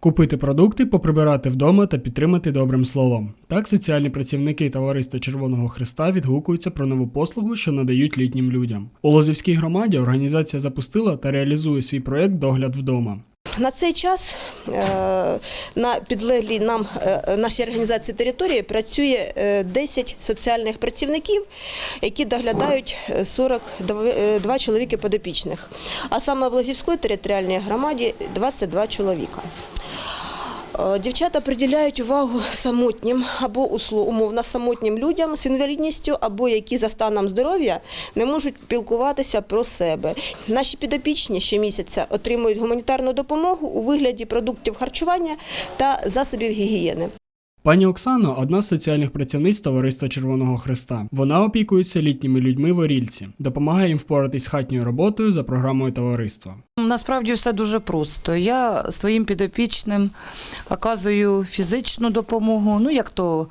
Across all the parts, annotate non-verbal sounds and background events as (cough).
Купити продукти, поприбирати вдома та підтримати добрим словом. Так соціальні працівники товариства Червоного Христа відгукуються про нову послугу, що надають літнім людям. У Лозівській громаді організація запустила та реалізує свій проєкт Догляд вдома. На цей час е, на підлеглій нам е, нашій організації території працює е, 10 соціальних працівників, які доглядають е, 42 чоловіки подопічних. А саме в Лозівській територіальній громаді 22 чоловіка. Е, Дівчата приділяють увагу самотнім або умовно самотнім людям з інвалідністю, або які за станом здоров'я не можуть спілкуватися про себе. Наші підопічні щомісяця отримують гуманітарну допомогу у вигляді продуктів харчування та засобів гігієни. Пані Оксана одна з соціальних працівниць товариства Червоного Христа. Вона опікується літніми людьми в Орільці, допомагає їм впоратись з хатньою роботою за програмою товариства. Насправді все дуже просто. Я своїм підопічним оказую фізичну допомогу, ну як то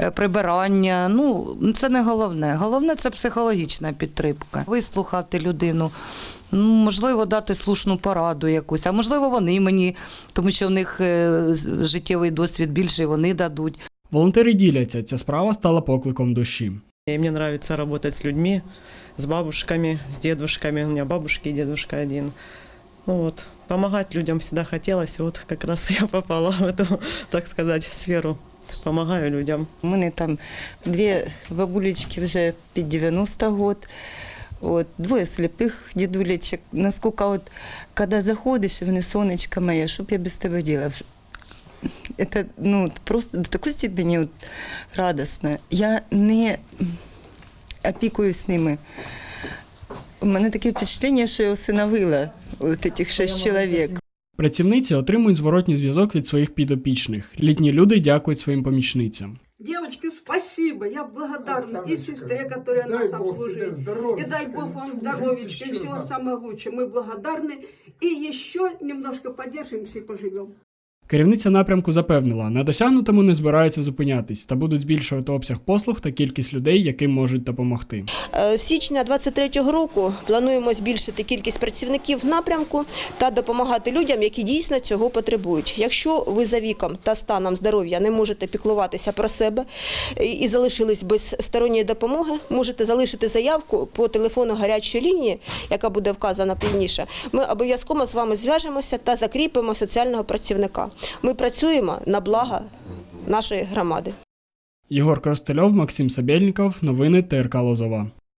е, прибирання. Ну це не головне. Головне це психологічна підтримка. Вислухати людину. Ну, можливо, дати слушну пораду якусь, а можливо, вони мені, тому що в них е, життєвий досвід більший, вони дадуть. Волонтери діляться, ця справа стала покликом душі. И мне нравится работать с людьми, с бабушками, с дедушками. У меня бабушки и дедушка один. Ну вот, помогать людям всегда хотелось. И вот как раз (laughs) я попала в эту, так сказать, сферу. Помогаю людям. У мене там дві бабулечки вже під 90 год. От, двоє сліпих дідулечок. Наскільки от, коли заходиш, і вони сонечко моє, що б я без тебе робила? Это ну, просто до такої степені от, радісно. Я не опікуюсь ними. У мене таке впечатлення, що я усиновила От цих шість чоловік. Працівниці отримують зворотній зв'язок від своїх підопічних. Літні люди дякують своїм помічницям. Девочки, спасибо. Я благодарна и сестре, которая нас обслуживает. И дай Бог вам здоровечка и всего самого лучшего. Мы благодарны. И еще немножко подержимся и поживем. Керівниця напрямку запевнила, на досягнутому не збираються зупинятись та будуть збільшувати обсяг послуг та кількість людей, яким можуть допомогти. Е, січня 23-го року плануємо збільшити кількість працівників напрямку та допомагати людям, які дійсно цього потребують. Якщо ви за віком та станом здоров'я не можете піклуватися про себе і- і залишились без сторонньої допомоги, можете залишити заявку по телефону гарячої лінії, яка буде вказана пізніше. Ми обов'язково з вами зв'яжемося та закріпимо соціального працівника. Ми працюємо на благо нашої громади. Єгор Коростельов, Максим Сабєльніков, новини ТРК Лозова.